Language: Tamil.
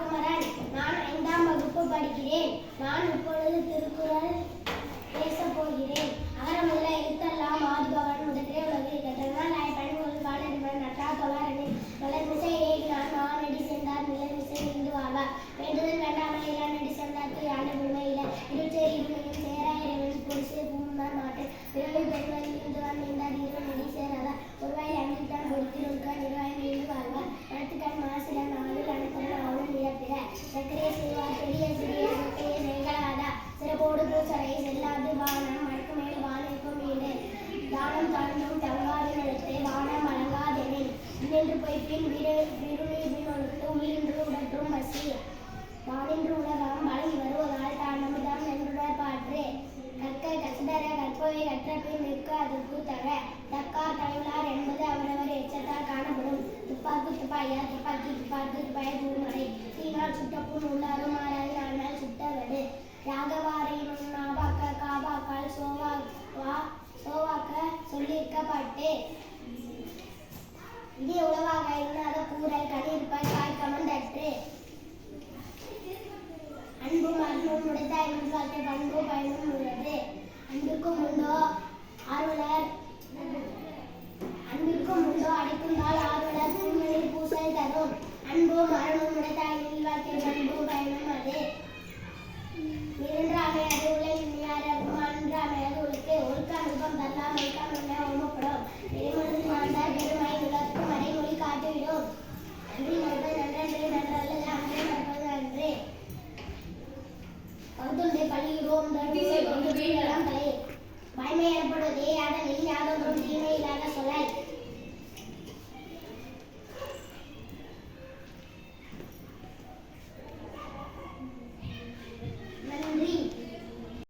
குமரன் நான் ஐந்தாம் வகுப்பு படிக்கிறேன். நான் இப்பொழுது திருக்குறள் பேசப் போகிறேன். அகரமுள்ள எழுத்தெல்லாம் ஆதிபவன் முதலே உலகில் கற்றனால் நாய் பணிமொழி பாலடிவன் நட்டா தொழாரணி வளர்மிசை ஏகினான் மானடி சென்றார் நிலமிசை இந்து ஆவார். வேண்டுதல் வேண்டாமல் இளநடி சென்றார்க்கு யாண்ட பெருமையில இருச்சேரி இருமையும் சேரா இறைவன் பொருசே பூமார் மாட்டு. பிறகு பெருமதி இந்துவான் என்று இன்னென்று பொய்ப்பின் விரு விருளின் ஒழுத்து உடற்றும் பசி. நானின்று உலகம் வழங்கி வருவதால் தான் நம்பிதான் நின்றுடர் பாற்று. கற்க கசிதர கற்பவை கற்ற நிற்க அதற்கு தர. தக்கா தலைவலார் என்பது அவரவர் எச்சத்தால் காணப்படும். துப்பாக்கு துப்பாயா துப்பாக்கி துப்பாக்கு துப்பாய தூமலை தீனால் சுட்டப்புண் உள்ளாரும் ஆறாது ஆனால் சுட்டவது ராகவாரையும் நாபாக்க காபாக்கால் சோவா வா சோவாக்க சொல்லியிருக்கப்பட்டு. அன்பும் உடைத்தாய் வாழ்க்கை பண்பு பயனும் உள்ளது. அன்பிற்கும் உண்டோ ஆர்வலர்? அன்பிற்கும் உண்டோ அடிக்கும் நாள் ஆர்வலர். பூமியில் பூசல் தரும். அன்போ மரணம்